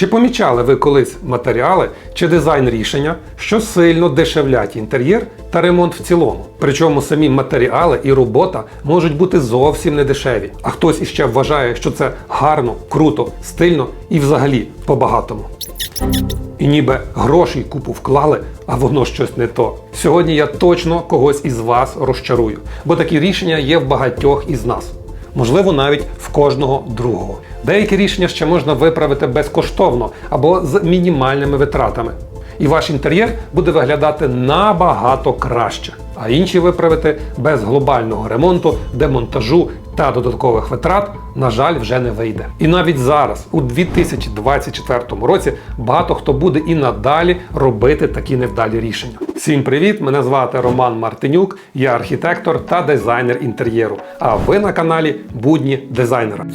Чи помічали ви колись матеріали чи дизайн рішення, що сильно дешевлять інтер'єр та ремонт в цілому? Причому самі матеріали і робота можуть бути зовсім не дешеві, а хтось іще вважає, що це гарно, круто, стильно і взагалі по-багатому. І ніби грошей купу вклали, а воно щось не то. Сьогодні я точно когось із вас розчарую, бо такі рішення є в багатьох із нас. Можливо, навіть в кожного другого. Деякі рішення ще можна виправити безкоштовно або з мінімальними витратами. І ваш інтер'єр буде виглядати набагато краще, а інші виправити без глобального ремонту, демонтажу та додаткових витрат, на жаль, вже не вийде. І навіть зараз, у 2024 році, багато хто буде і надалі робити такі невдалі рішення. Всім привіт! Мене звати Роман Мартинюк, я архітектор та дизайнер інтер'єру. А ви на каналі Будні дизайнера.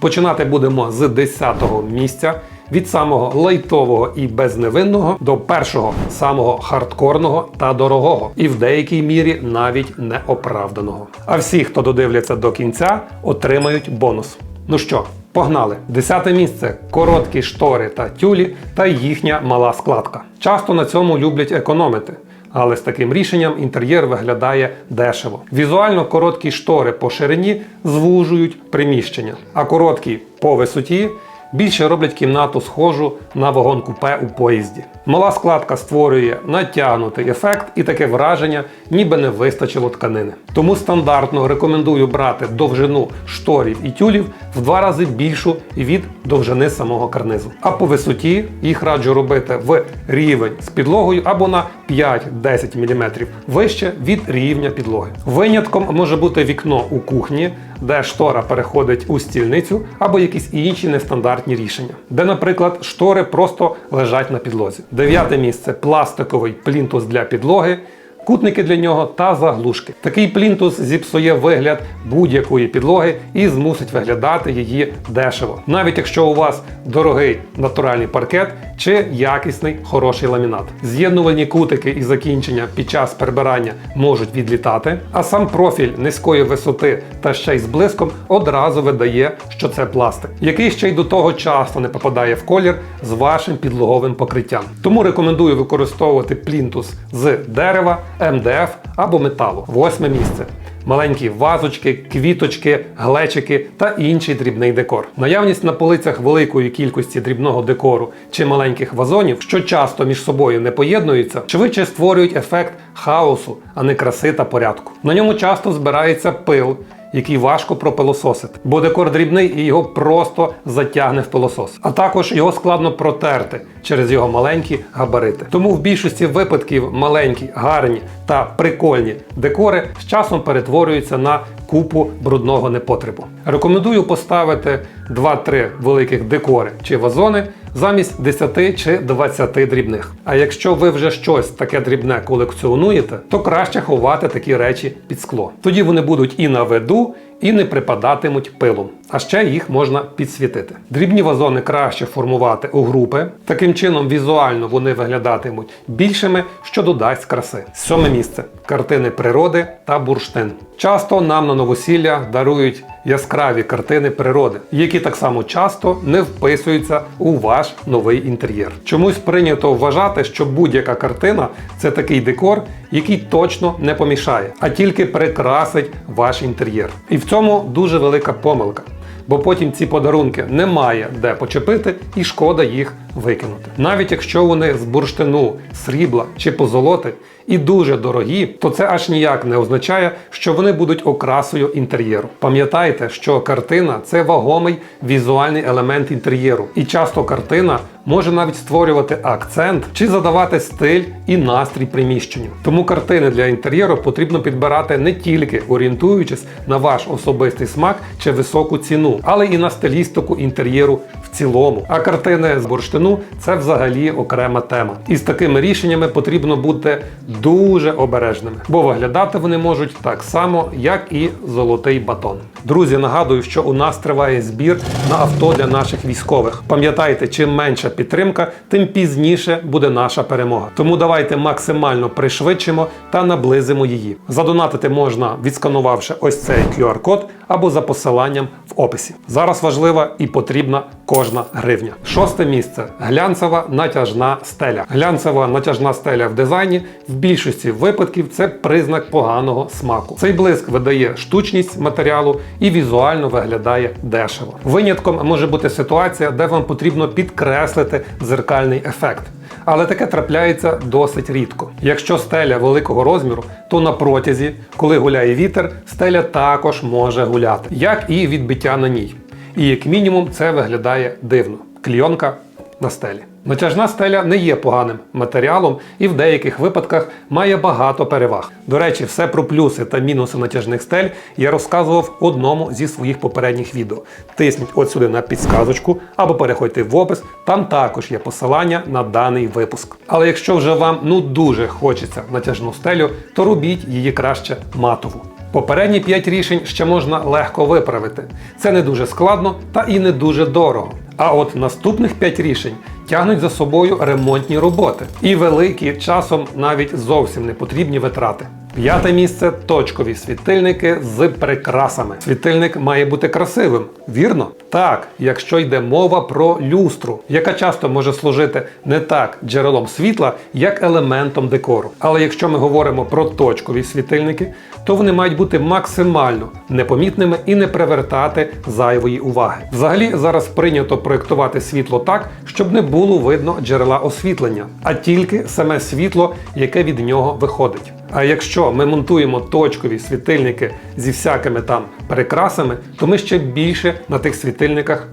Починати будемо з 10-го місця. Від самого лайтового і безневинного до першого самого хардкорного та дорогого, і в деякій мірі навіть неоправданого. А всі, хто додивляться до кінця, отримають бонус. Ну що, погнали! Десяте місце короткі штори та тюлі та їхня мала складка. Часто на цьому люблять економити. Але з таким рішенням інтер'єр виглядає дешево. Візуально короткі штори по ширині звужують приміщення, а короткі по висоті більше роблять кімнату схожу на вагон купе у поїзді. Мала складка створює натягнутий ефект і таке враження, ніби не вистачило тканини. Тому стандартно рекомендую брати довжину шторів і тюлів в два рази більшу від довжини самого карнизу. А по висоті їх раджу робити в рівень з підлогою або на 5-10 мм вище від рівня підлоги. Винятком може бути вікно у кухні, де штора переходить у стільницю, або якісь інші нестандартні рішення, де, наприклад, штори просто лежать на підлозі. Дев'яте місце пластиковий плінтус для підлоги. Кутники для нього та заглушки. Такий плінтус зіпсує вигляд будь-якої підлоги і змусить виглядати її дешево, навіть якщо у вас дорогий натуральний паркет чи якісний хороший ламінат. З'єднувальні кутики і закінчення під час прибирання можуть відлітати, а сам профіль низької висоти та ще й з блиском одразу видає, що це пластик, який ще й до того часто не попадає в колір з вашим підлоговим покриттям. Тому рекомендую використовувати плінтус з дерева. МДФ або металу. Восьме місце. Маленькі вазочки, квіточки, глечики та інший дрібний декор. Наявність на полицях великої кількості дрібного декору чи маленьких вазонів, що часто між собою не поєднуються, швидше створюють ефект хаосу, а не краси та порядку. На ньому часто збирається пил. Який важко пропилососити, бо декор дрібний і його просто затягне в пилосос. А також його складно протерти через його маленькі габарити. Тому в більшості випадків маленькі, гарні та прикольні декори з часом перетворюються на купу брудного непотребу. Рекомендую поставити 2-3 великих декори чи вазони замість 10 чи 20 дрібних. А якщо ви вже щось таке дрібне колекціонуєте, то краще ховати такі речі під скло. Тоді вони будуть і на виду, і не припадатимуть пилом. А ще їх можна підсвітити. Дрібні вазони краще формувати у групи. Таким чином, візуально вони виглядатимуть більшими, що додасть краси. Сьоме місце картини природи та бурштин. Часто нам на новосілля дарують яскраві картини природи, які так само часто не вписуються у ваш новий інтер'єр. Чомусь прийнято вважати, що будь-яка картина це такий декор, який точно не помішає, а тільки прикрасить ваш інтер'єр. І в цьому дуже велика помилка. Бо потім ці подарунки немає де почепити, і шкода їх викинути. Навіть якщо вони з бурштину, срібла чи позолоти і дуже дорогі, то це аж ніяк не означає, що вони будуть окрасою інтер'єру. Пам'ятайте, що картина це вагомий візуальний елемент інтер'єру, і часто картина може навіть створювати акцент чи задавати стиль і настрій приміщенню. Тому картини для інтер'єру потрібно підбирати не тільки орієнтуючись на ваш особистий смак чи високу ціну, але і на стилістику інтер'єру в цілому. А картини з бурштину це взагалі окрема тема. І з такими рішеннями потрібно бути дуже обережними, бо виглядати вони можуть так само, як і золотий батон. Друзі, нагадую, що у нас триває збір на авто для наших військових. Пам'ятайте, чим менша підтримка, тим пізніше буде наша перемога. Тому давайте максимально пришвидшимо та наблизимо її. Задонатити можна, відсканувавши ось цей QR-код або за посиланням в описі. Зараз важлива і потрібна кожна гривня. Шосте місце глянцева натяжна стеля. Глянцева натяжна стеля в дизайні в більшості випадків це признак поганого смаку. Цей блиск видає штучність матеріалу і візуально виглядає дешево. Винятком може бути ситуація, де вам потрібно підкреслити зеркальний ефект. Але таке трапляється досить рідко. Якщо стеля великого розміру, то на протязі, коли гуляє вітер, стеля також може гуляти, як і відбиття на ній. І як мінімум це виглядає дивно. Клійонка на стелі. Натяжна стеля не є поганим матеріалом і в деяких випадках має багато переваг. До речі, все про плюси та мінуси натяжних стель я розказував в одному зі своїх попередніх відео. Тисніть от сюди на підсказочку або переходьте в опис, там також є посилання на даний випуск. Але якщо вже вам ну дуже хочеться натяжну стелю, то робіть її краще матову. Попередні 5 рішень ще можна легко виправити. Це не дуже складно та і не дуже дорого. А от наступних 5 рішень тягнуть за собою ремонтні роботи і великі, часом навіть зовсім не потрібні витрати. П'яте місце точкові світильники з прикрасами. Світильник має бути красивим, вірно? Так, якщо йде мова про люстру, яка часто може служити не так джерелом світла, як елементом декору. Але якщо ми говоримо про точкові світильники, то вони мають бути максимально непомітними і не привертати зайвої уваги. Взагалі зараз прийнято проєктувати світло так, щоб не було видно джерела освітлення, а тільки саме світло, яке від нього виходить. А якщо ми монтуємо точкові світильники зі всякими там прикрасами, то ми ще більше на тих світильниках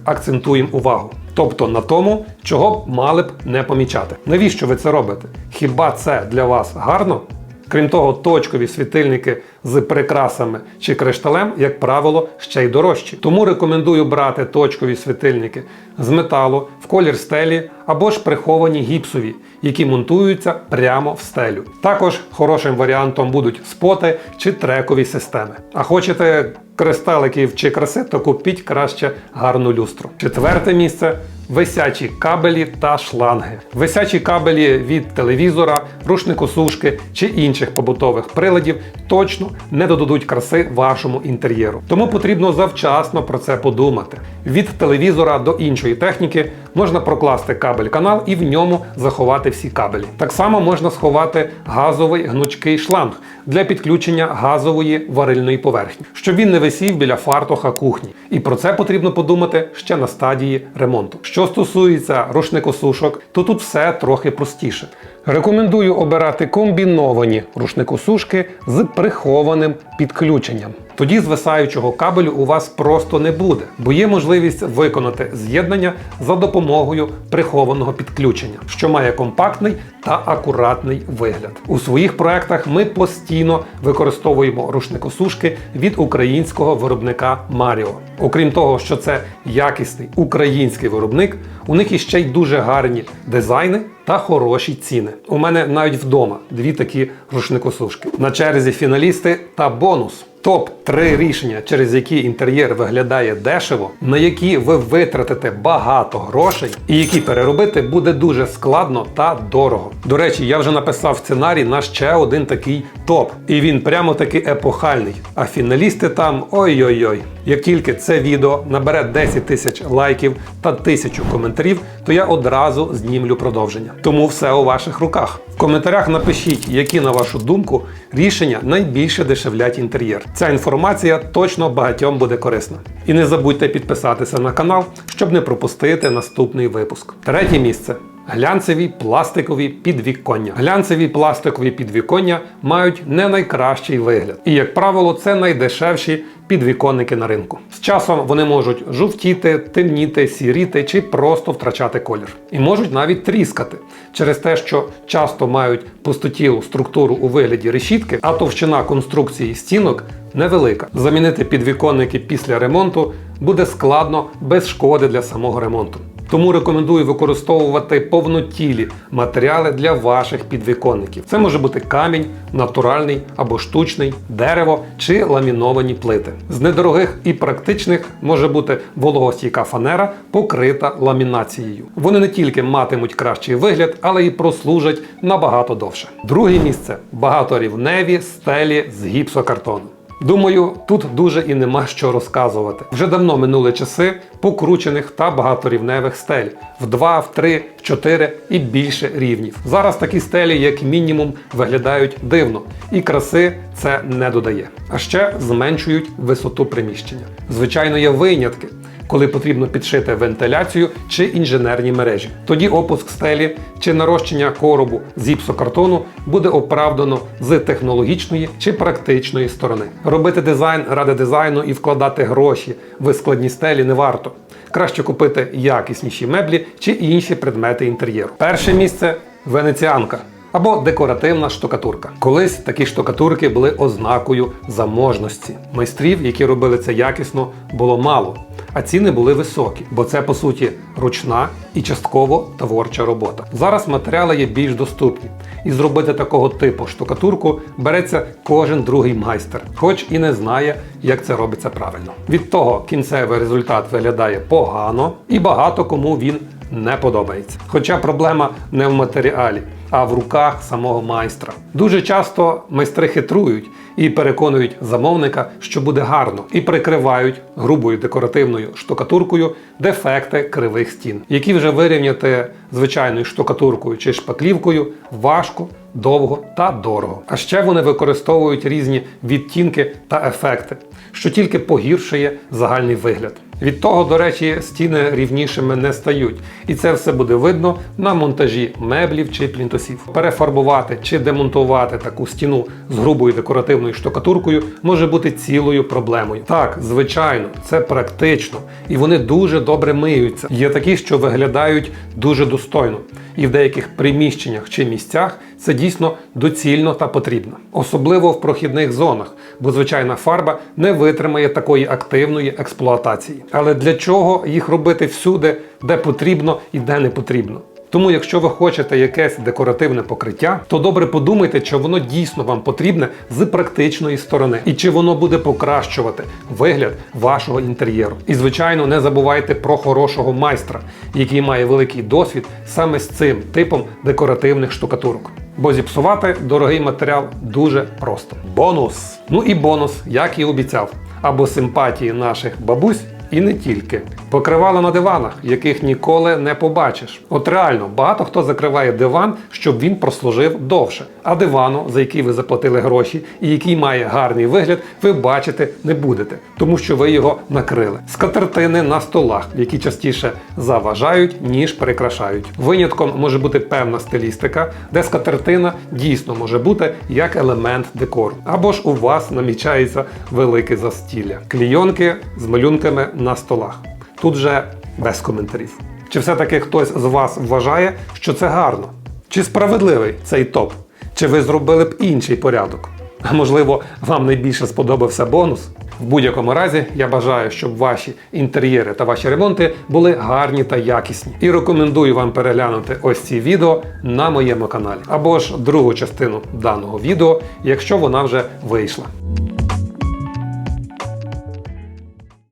акцентуємо увагу. Тобто на тому, чого б мали б не помічати. Навіщо ви це робите? Хіба це для вас гарно? Крім того, точкові світильники з прикрасами чи кришталем, як правило, ще й дорожчі. Тому рекомендую брати точкові світильники з металу в колір стелі або ж приховані гіпсові, які монтуються прямо в стелю. Також хорошим варіантом будуть споти чи трекові системи. А хочете кристаликів чи краси, то купіть краще гарну люстру. Четверте місце висячі кабелі та шланги. Висячі кабелі від телевізора, рушнику сушки чи інших побутових приладів точно не додадуть краси вашому інтер'єру. Тому потрібно завчасно про це подумати. Від телевізора до іншої техніки можна прокласти кабель канал і в ньому заховати всі кабелі. Так само можна сховати газовий гнучкий шланг для підключення газової варильної поверхні, щоб він не висів біля фартуха кухні. І про це потрібно подумати ще на стадії ремонту. Що стосується рушникосушок, то тут все трохи простіше. Рекомендую обирати комбіновані рушникосушки з прихованим підключенням. Тоді звисаючого кабелю у вас просто не буде, бо є можливість виконати з'єднання за допомогою прихованого підключення, що має компактний та акуратний вигляд. У своїх проектах ми постійно використовуємо рушникосушки від українського виробника Маріо. Окрім того, що це якісний український виробник, у них іще й дуже гарні дизайни та хороші ціни. У мене навіть вдома дві такі рушникосушки. На черзі фіналісти та бонус. Топ 3 рішення, через які інтер'єр виглядає дешево, на які ви витратите багато грошей, і які переробити буде дуже складно та дорого. До речі, я вже написав сценарій на ще один такий топ, і він прямо таки епохальний. А фіналісти там ой-ой-ой. Як тільки це відео набере 10 тисяч лайків та тисячу коментарів, то я одразу знімлю продовження. Тому все у ваших руках. В коментарях напишіть, які, на вашу думку, рішення найбільше дешевлять інтер'єр. Ця інформація точно багатьом буде корисна. І не забудьте підписатися на канал, щоб не пропустити наступний випуск. Третє місце. Глянцеві пластикові підвіконня. Глянцеві пластикові підвіконня мають не найкращий вигляд. І, як правило, це найдешевші підвіконники на ринку. З часом вони можуть жовтіти, темніти, сіріти чи просто втрачати колір. І можуть навіть тріскати через те, що часто мають пустотілу структуру у вигляді решітки, а товщина конструкції стінок невелика. Замінити підвіконники після ремонту буде складно без шкоди для самого ремонту. Тому рекомендую використовувати повнотілі матеріали для ваших підвіконників. Це може бути камінь, натуральний або штучний, дерево чи ламіновані плити. З недорогих і практичних може бути вологостійка фанера, покрита ламінацією. Вони не тільки матимуть кращий вигляд, але й прослужать набагато довше. Друге місце багаторівневі стелі з гіпсокартону. Думаю, тут дуже і нема що розказувати. Вже давно минули часи покручених та багаторівневих стель в 2, в 3, в 4 і більше рівнів. Зараз такі стелі, як мінімум, виглядають дивно, і краси це не додає. А ще зменшують висоту приміщення. Звичайно, є винятки. Коли потрібно підшити вентиляцію чи інженерні мережі, тоді опуск стелі чи нарощення коробу з гіпсокартону буде оправдано з технологічної чи практичної сторони. Робити дизайн ради дизайну і вкладати гроші в складні стелі не варто. Краще купити якісніші меблі чи інші предмети інтер'єру. Перше місце венеціанка. Або декоративна штукатурка. Колись такі штукатурки були ознакою заможності. Майстрів, які робили це якісно, було мало, а ціни були високі, бо це по суті ручна і частково творча робота. Зараз матеріали є більш доступні, і зробити такого типу штукатурку береться кожен другий майстер, хоч і не знає, як це робиться правильно. Від того кінцевий результат виглядає погано, і багато кому він не подобається. Хоча проблема не в матеріалі, а в руках самого майстра. Дуже часто майстри хитрують і переконують замовника, що буде гарно, і прикривають грубою декоративною штукатуркою дефекти кривих стін, які вже вирівняти звичайною штукатуркою чи шпаклівкою важко. Довго та дорого. А ще вони використовують різні відтінки та ефекти, що тільки погіршує загальний вигляд. Від того, до речі, стіни рівнішими не стають, і це все буде видно на монтажі меблів чи плінтусів. Перефарбувати чи демонтувати таку стіну з грубою декоративною штукатуркою може бути цілою проблемою. Так, звичайно, це практично, і вони дуже добре миються. Є такі, що виглядають дуже достойно, і в деяких приміщеннях чи місцях це дійсно доцільно та потрібно, особливо в прохідних зонах, бо звичайна фарба не витримає такої активної експлуатації. Але для чого їх робити всюди, де потрібно і де не потрібно? Тому, якщо ви хочете якесь декоративне покриття, то добре подумайте, чи воно дійсно вам потрібне з практичної сторони, і чи воно буде покращувати вигляд вашого інтер'єру. І звичайно, не забувайте про хорошого майстра, який має великий досвід саме з цим типом декоративних штукатурок. Бо зіпсувати дорогий матеріал дуже просто. Бонус! Ну і бонус, як і обіцяв, або симпатії наших бабусь. І не тільки покривало на диванах, яких ніколи не побачиш. От реально багато хто закриває диван, щоб він прослужив довше. А дивану, за який ви заплатили гроші, і який має гарний вигляд, ви бачити не будете, тому що ви його накрили. Скатертини на столах, які частіше заважають, ніж прикрашають. Винятком може бути певна стилістика, де скатертина дійсно може бути як елемент декору. Або ж у вас намічається велике застілля. Клійонки з малюнками на столах. Тут же без коментарів. Чи все-таки хтось з вас вважає, що це гарно? Чи справедливий цей топ? Чи ви зробили б інший порядок? А можливо, вам найбільше сподобався бонус? В будь-якому разі я бажаю, щоб ваші інтер'єри та ваші ремонти були гарні та якісні. І рекомендую вам переглянути ось ці відео на моєму каналі, або ж другу частину даного відео, якщо вона вже вийшла.